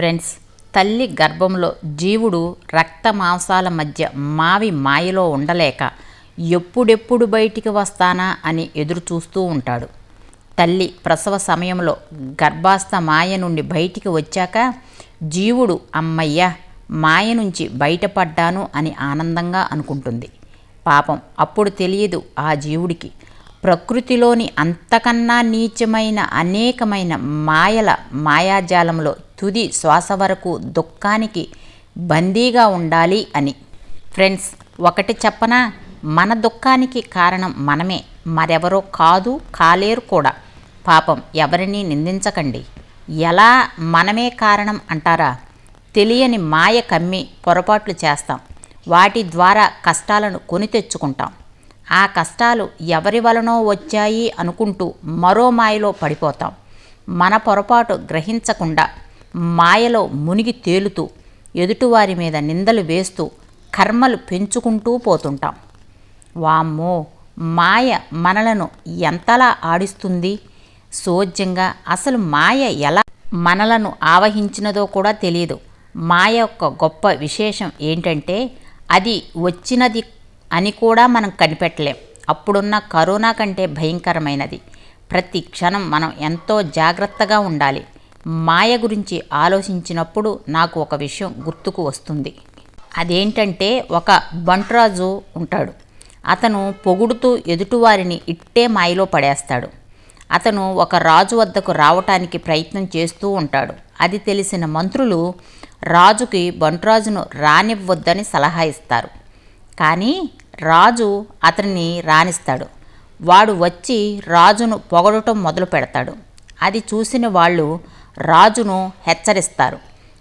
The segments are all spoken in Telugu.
ఫ్రెండ్స్ తల్లి గర్భంలో జీవుడు రక్త మాంసాల మధ్య మావి మాయలో ఉండలేక ఎప్పుడెప్పుడు బయటికి వస్తానా అని ఎదురు చూస్తూ ఉంటాడు. తల్లి ప్రసవ సమయంలో గర్భాస్థ మాయ నుండి బయటికి వచ్చాక జీవుడు అమ్మయ్య మాయ నుంచి బయటపడ్డాను అని ఆనందంగా అనుకుంటుంది. పాపం అప్పుడు తెలియదు ఆ జీవుడికి. ప్రకృతిలోని అంతకన్నా నీచమైన అనేకమైన మాయల మాయాజాలంలో తుది శ్వాస వరకు దుఃఖానికి బందీగా ఉండాలి అని. ఫ్రెండ్స్ ఒకటి చెప్పనా? మన దుఃఖానికి కారణం మనమే. మరెవరో కాదు కాలేరు కూడా. పాపం ఎవరిని నిందించకండి. ఎలా మనమే కారణం అంటారా? తెలియని మాయ కమ్మి పొరపాట్లు చేస్తాం. వాటి ద్వారా కష్టాలను కొని తెచ్చుకుంటాం. ఆ కష్టాలు ఎవరి వలనో వచ్చాయి అనుకుంటూ మరో మాయలో పడిపోతాం. మన పొరపాటు గ్రహించకుండా మాయలో మునిగి తేలుతూ ఎదుటివారి మీద నిందలు వేస్తూ కర్మలు పెంచుకుంటూ పోతుంటాం. వామ్మో మాయ మనలను ఎంతలా ఆడిస్తుంది? సోజ్యంగా అసలు మాయ ఎలా మనలను ఆవహించినదో కూడా తెలియదు మాయ యొక్క గొప్ప విశేషం ఏంటంటే అది వచ్చినది అని కూడా మనం కనిపెట్టలేం. అప్పుడున్న కరోనా కంటే భయంకరమైనది. ప్రతి క్షణం మనం ఎంతో జాగ్రత్తగా ఉండాలి. మాయ గురించి ఆలోచించినప్పుడు నాకు ఒక విషయం గుర్తుకు వస్తుంది. అదేంటంటే ఒక బంట్రాజు ఉంటాడు. అతను పొగుడుతూ ఎదుటివారిని ఇట్టే మాయలో పడేస్తాడు. అతను ఒక రాజు వద్దకు రావటానికి ప్రయత్నం చేస్తూ ఉంటాడు. అది తెలిసిన మంత్రులు రాజుకి బంట్రాజును రానివ్వద్దని సలహా ఇస్తారు. కానీ రాజు అతన్ని రాణిస్తాడు వాడు వచ్చి రాజును పొగడటం మొదలు పెడతాడు అది చూసిన వాళ్ళు రాజును హెచ్చరిస్తారు.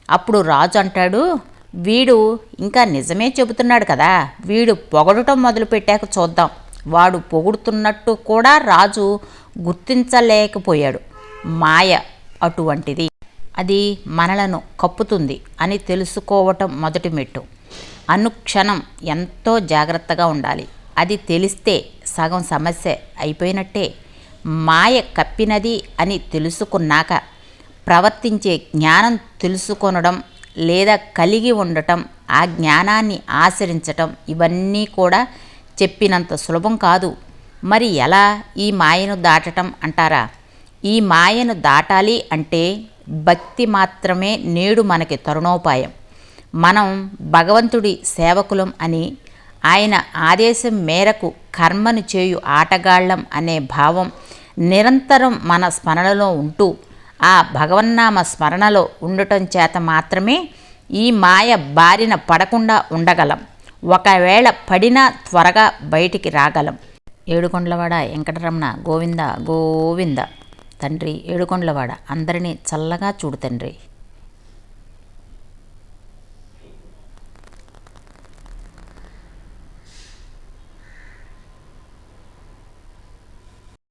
అప్పుడు రాజు అంటాడు వీడు ఇంకా నిజమే చెబుతున్నాడు కదా వీడు పొగడటం మొదలుపెట్టాక చూద్దాం. వాడు పొగుడుతున్నట్టు కూడా రాజు గుర్తించలేకపోయాడు. మాయ అటువంటిది. అది మనలను కప్పుతుంది అని తెలుసుకోవటం మొదటి మెట్టు. అనుక్షణం ఎంతో జాగ్రత్తగా ఉండాలి. అది తెలిస్తే సగం సమస్య అయిపోయినట్టే. మాయ కప్పినది అని తెలుసుకున్నాక ప్రవర్తించే జ్ఞానం తెలుసుకొనడం లేదా కలిగి ఉండటం ఆ జ్ఞానాన్ని ఆచరించటం ఇవన్నీ కూడా చెప్పినంత సులభం కాదు. మరి ఎలా ఈ మాయను దాటటం అంటారా? ఈ మాయను దాటాలి అంటే భక్తి మాత్రమే నేడు మనకి తరుణోపాయం. మనం భగవంతుడి సేవకులం అని ఆయన ఆదేశం మేరకు కర్మను చేయు ఆటగాళ్ళం అనే భావం నిరంతరం మన స్మరణలో ఉంటూ ఆ భగవన్నామ స్మరణలో ఉండటం చేత మాత్రమే ఈ మాయ బారిన పడకుండా ఉండగలం. ఒకవేళ పడినా త్వరగా బయటికి రాగలం. ఏడుకొండలవాడ వెంకటరమణ గోవింద గోవింద. తండ్రి ఏడుకొండలవాడ అందరినీ చల్లగా చూడు తండ్రి.